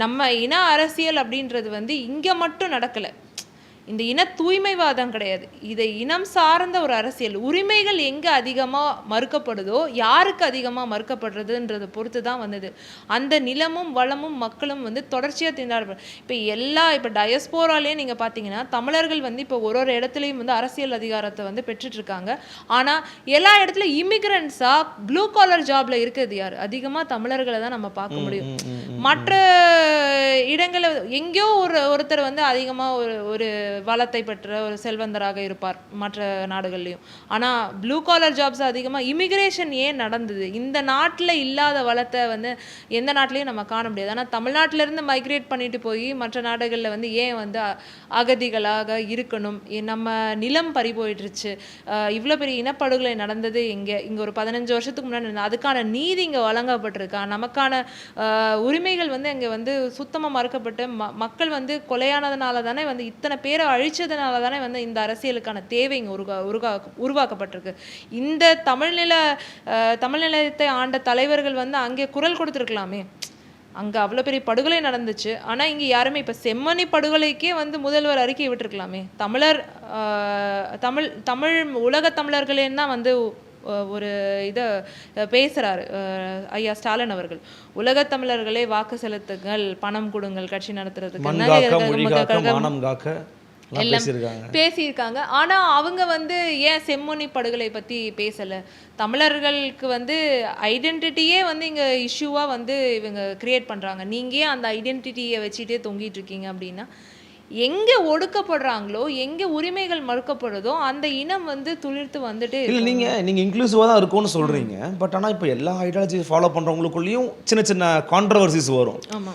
நம்ம இன அரசியல் அப்படின்றது வந்து இங்கே மட்டும் நடக்கலை. இந்த இன தூய்மைவாதம் கிடையாது. இதை இனம் சார்ந்த ஒரு அரசியல். உரிமைகள் எங்கே அதிகமாக மறுக்கப்படுதோ யாருக்கு அதிகமாக மறுக்கப்படுறதுன்றதை பொறுத்து தான் வந்தது. அந்த நிலமும் வளமும் மக்களும் வந்து தொடர்ச்சியாக திண்டாட இப்போ எல்லா இப்போ டயஸ்போராலே நீங்கள் பார்த்தீங்கன்னா தமிழர்கள் வந்து இப்போ ஒரு ஒரு இடத்துலையும் வந்து அரசியல் அதிகாரத்தை வந்து பெற்றுட்டு இருக்காங்க ஆனால் எல்லா இடத்துல இமிகிரண்ட்ஸாக ப்ளூ காலர் ஜாப்ல இருக்கிறது யார்? அதிகமாக தமிழர்களை தான் நம்ம பார்க்க முடியும். மற்ற இடங்களை எங்கேயோ ஒரு ஒருத்தர் வந்து அதிகமாக ஒரு ஒரு வளத்தை பெற்ற ஒரு செல்வந்தராக இருப்பார் மற்ற நாடுகள்லையும். ஆனால் ப்ளூ காலர் ஜாப்ஸ் அதிகமாக இமிக்ரேஷன் ஏன் நடந்தது? இந்த நாட்டில் இல்லாத வளத்தை வந்து எந்த நாட்டிலையும் நம்ம காண முடியாது. ஆனால் தமிழ்நாட்டிலேருந்து மைக்ரேட் பண்ணிட்டு போய் மற்ற நாடுகளில் வந்து ஏன் வந்து அ- அகதிகளாக இருக்கணும்? நம்ம நிலம் பறி போயிட்டுருச்சு இவ்வளோ பெரிய இனப்படுகொலை நடந்தது இங்கே. இங்கே ஒரு பதினஞ்சு வருஷத்துக்கு முன்னாடி அதுக்கான நீதி இங்கே வழங்கப்பட்டிருக்கா. நமக்கான உரிமைகள் வந்து இங்கே வந்து சுத்தமாக மறுக்கப்பட்டு ம மக்கள் வந்து கொலையானதுனால தானே வந்து இத்தனை பேர் அழிச்சதுனால தானே வந்து இந்த அரசியலுக்கான தேவை இங்கே உருவா உருவா உருவாக்கப்பட்டிருக்கு. இந்த தமிழ்நில தமிழ்நிலத்தை ஆண்ட தலைவர்கள் வந்து அங்கே குரல் கொடுத்துருக்கலாமே. அங்கே அவ்வளோ பெரிய படுகொலை நடந்துச்சு. ஆனால் இங்கே யாருமே இப்போ செம்மணி படுகொலைக்கே வந்து முதல்வர் அறிக்கை விட்டுருக்கலாமே. தமிழர் தமிழ் தமிழ் உலக தமிழர்களேன்னு தான் வந்து ஒரு இதை பேசுகிறாரு ஐயா ஸ்டாலின் அவர்கள். உலகத் தமிழர்களே வாக்கு செலுத்துங்கள் பணம் கொடுங்கள் கட்சி நடத்துறதுக்கு. எல்லாம் பேசியிருக்காங்க. பேசியிருக்காங்க. ஆனா அவங்க வந்து ஏன் செம்மொழி படுகொலை பத்தி பேசல? தமிழர்களுக்கு வந்து ஐடென்டிட்டியே வந்து இங்க இஷ்யூவா வந்து இவங்க கிரியேட் பண்றாங்க. நீங்க ஏன் அந்த ஐடென்டிட்டியை வச்சுட்டே தொங்கிட்டு இருக்கீங்க அப்படின்னா எங்க ஒடுக்கப்படுறாங்களோ எங்க உரிமைகள் மறுக்கப்படுதோ அந்த இனம் வந்து துளிர்த்து வந்துட்டு இல்ல நீங்க நீங்க இன்க்ளூசிவா தான் இருக்கும்னு சொல்றீங்க. பட் ஆனா இப்போ எல்லா ஐடியாலஜி ஃபாலோ பண்றவங்களுக்குள்ளேயும் சின்ன சின்ன கான்ட்ரவர்சிஸ் வரும். ஆமா.